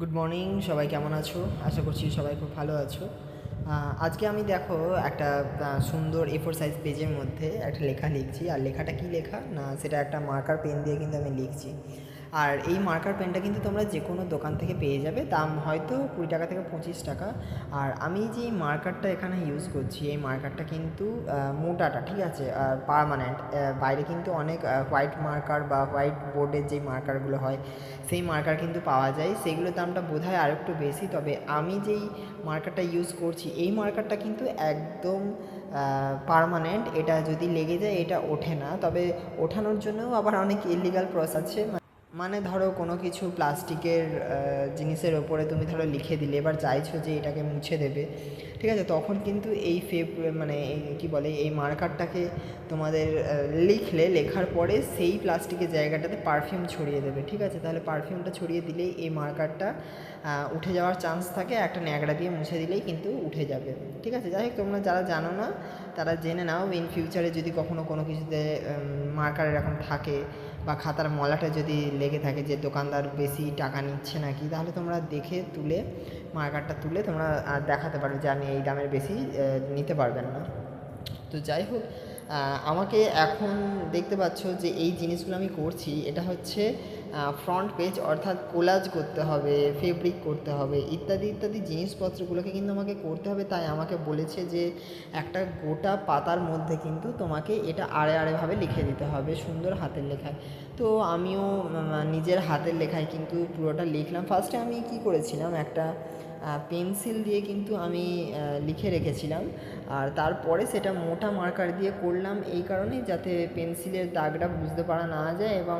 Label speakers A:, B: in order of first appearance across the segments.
A: Good morning সবাই কেমন আছো? আশা করছি সবাই খুব ভালো আছো। আজকে আমি দেখো একটা সুন্দর এ ফোর সাইজ পেজের মধ্যে একটা লেখা লিখছি। আর লেখাটা কি লেখা? না, সেটা একটা মার্কার পেন দিয়ে কিন্তু আমি লিখছি। আর এই মার্কার পেনটা কিন্তু তোমরা যে কোনো দোকান থেকে পেয়ে যাবে। দাম হয়তো কুড়ি টাকা থেকে পঁচিশ টাকা। আর আমি যে মার্কারটা এখানে ইউজ করছি, এই মার্কারটা কিন্তু মোটাটা, ঠিক আছে? পারমানেন্ট বাইরে কিন্তু অনেক হোয়াইট মার্কার বা হোয়াইট বোর্ডের যে মার্কারগুলো হয়, সেই মার্কার কিন্তু পাওয়া যায়। সেগুলোর দামটা বোধ হয় আর একটু বেশি। তবে আমি যেই মার্কারটা ইউজ করছি, এই মার্কারটা কিন্তু একদম পারমানেন্ট এটা যদি লেগে যায়, এটা ওঠে না। তবে ওঠানোর জন্যও আবার অনেক ইলিগাল প্রসেস আছে। মানে ধরো কোনো কিছু প্লাস্টিকের জিনিসের ওপরে তুমি ধরো লিখে দিলে, এবার চাইছো যে এটাকে মুছে দেবে, ঠিক আছে? তখন কিন্তু এই ফেব মানে কী বলে, এই মার্কারটাকে তোমাদের লিখলে, লেখার পরে সেই প্লাস্টিকের জায়গাটাতে পারফিউম ছড়িয়ে দেবে, ঠিক আছে? তাহলে পারফিউমটা ছড়িয়ে দিলেই এই মার্কারটা উঠে যাওয়ার চান্স থাকে, একটা ন্যাকড়া দিয়ে মুছে দিলেই কিন্তু উঠে যাবে, ঠিক আছে? যাই হোক, তোমরা যারা জানো না, তারা জেনে নাও ইন ফিউচারে যদি কখনো কোনো কিছুতে মার্কার এরকম থাকে বা খাতার মলাটা যদি লেগে থাকে যে দোকানদার বেশি টাকা নিচ্ছে নাকি, তাহলে তোমরা দেখে তুলে, মার্কারটা তুলে তোমরা দেখাতে পারবে যে আমি এই দামের বেশি নিতে পারবেন না। তো যাই হোক আমাকে এখন দেখতে পাচ্ছ যে এই জিনিসগুলো আমি করছি, এটা হচ্ছে ফ্রন্ট পেজ অর্থাৎ কোলাজ করতে হবে ফেব্রিক করতে হবে, ইত্যাদি ইত্যাদি জিনিসপত্রগুলোকে কিন্তু আমাকে করতে হবে। তাই আমাকে বলেছে যে একটা গোটা পাতার মধ্যে কিন্তু তোমাকে এটা আড়ে আড়েভাবে লিখে দিতে হবে সুন্দর হাতের লেখায়। তো আমিও নিজের হাতের লেখায় কিন্তু পুরোটা লিখলাম। ফার্স্টে আমি কি করেছিলাম? একটা পেন্সিল দিয়ে কিন্তু আমি লিখে রেখেছিলাম। আর তারপরে সেটা মোটা মার্কার দিয়ে করলাম। এই কারণেই যাতে পেন্সিলের দাগটা বুঝতে পারা না যায় এবং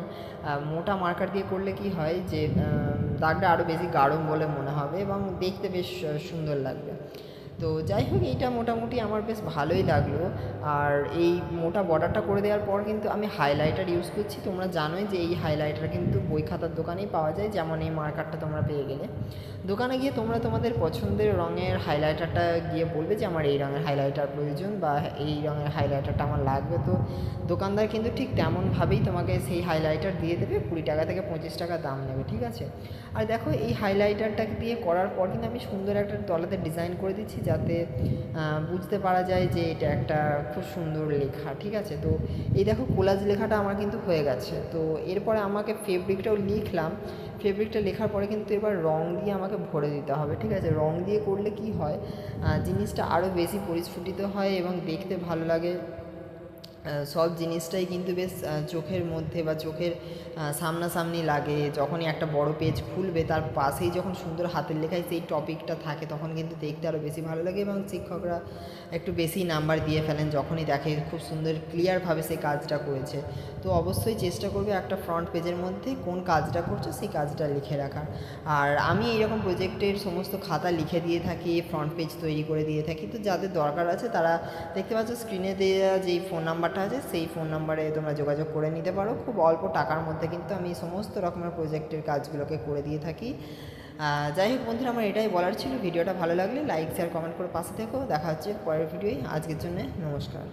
A: মোটা মার্কার দিয়ে করলে কি হয় যে দাগটা আরও বেশি গাঢ় বলে মনে হবে এবং দেখতে বেশ সুন্দর লাগবে। তো যাই হোক, এইটা মোটামুটি আমার বেশ ভালোই লাগল। আর এই মোটা বর্ডারটা করে দেওয়ার পর কিন্তু আমি হাইলাইটার ইউজ করছি। তোমরা জানোই যে এই হাইলাইটার কিন্তু বই খাতার দোকানেই পাওয়া যায়, যেমন এই মার্কারটা তোমরা পেয়ে গেলে। দোকানে গিয়ে তোমরা তোমাদের পছন্দের রঙের হাইলাইটারটা গিয়ে বলবে যে আমার এই রঙের হাইলাইটার প্রয়োজন বা এই রঙের হাইলাইটারটা আমার লাগবে। তো দোকানদার কিন্তু ঠিক তেমনভাবেই তোমাকে সেই হাইলাইটার দিয়ে দেবে, কুড়ি টাকা থেকে পঁচিশ টাকা দাম নেবে, ঠিক আছে? আর দেখো, এই হাইলাইটারটা দিয়ে করার পর কিন্তু আমি সুন্দর একটা তলাতে ডিজাইন করে দিচ্ছি যাতে বুঝতে পারা যায় যে এটা একটা খুব সুন্দর লেখা, ঠিক আছে? তো এই দেখো কোলাজ লেখাটা আমার কিন্তু হয়ে গেছে। তো এরপরে আমাকে ফেব্রিকটাও লিখলাম। ফেব্রিকটা লেখার পরে কিন্তু এবার রং দিয়ে আমাকে ভরে দিতে হবে, ঠিক আছে? রং দিয়ে করলে কি হয়? জিনিসটা আরও বেশি পরিস্ফুটিত হয় এবং দেখতে ভালো লাগে। সব জিনিসটাই কিন্তু বেশ চোখের মধ্যে বা চোখের সামনাসামনি লাগে। যখনই একটা বড় পেজ খুলবে, তার পাশেই যখন সুন্দর হাতের লেখায় সেই টপিকটা থাকে, তখন কিন্তু দেখতে আরও বেশি ভালো লাগে এবং শিক্ষকরা একটু বেশি নাম্বার দিয়ে ফেলেন যখনই দেখে খুব সুন্দর ক্লিয়ারভাবে সেই কাজটা করেছে। তো অবশ্যই চেষ্টা করবে একটা ফ্রন্ট পেজের মধ্যে কোন কাজটা করছ, সেই কাজটা লিখে রাখার। আর আমি এইরকম প্রজেক্টের সমস্ত খাতা লিখে দিয়ে থাকি ফ্রন্ট পেজ তৈরি করে দিয়ে থাকি। তো যাদের দরকার আছে, তারা দেখতে পাচ্ছ স্ক্রিনে দেওয়া যেই ফোন নাম্বারটা আছে, সেই ফোন নাম্বারে তোমরা যোগাযোগ করে নিতে পারো। খুব অল্প টাকার মধ্যে কিন্তু আমি সমস্ত রকমের প্রজেক্টের কাজগুলোকে করে দিয়ে থাকি। যাই হোক বন্ধুরা, আমার এটাই বলার ছিল। ভিডিওটা ভালো লাগলে লাইক, শেয়ার, কমেন্ট করে পাশে থেকো। দেখা হচ্ছে পরের ভিডিওই আজকের জন্য নমস্কার।